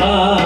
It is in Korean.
रूप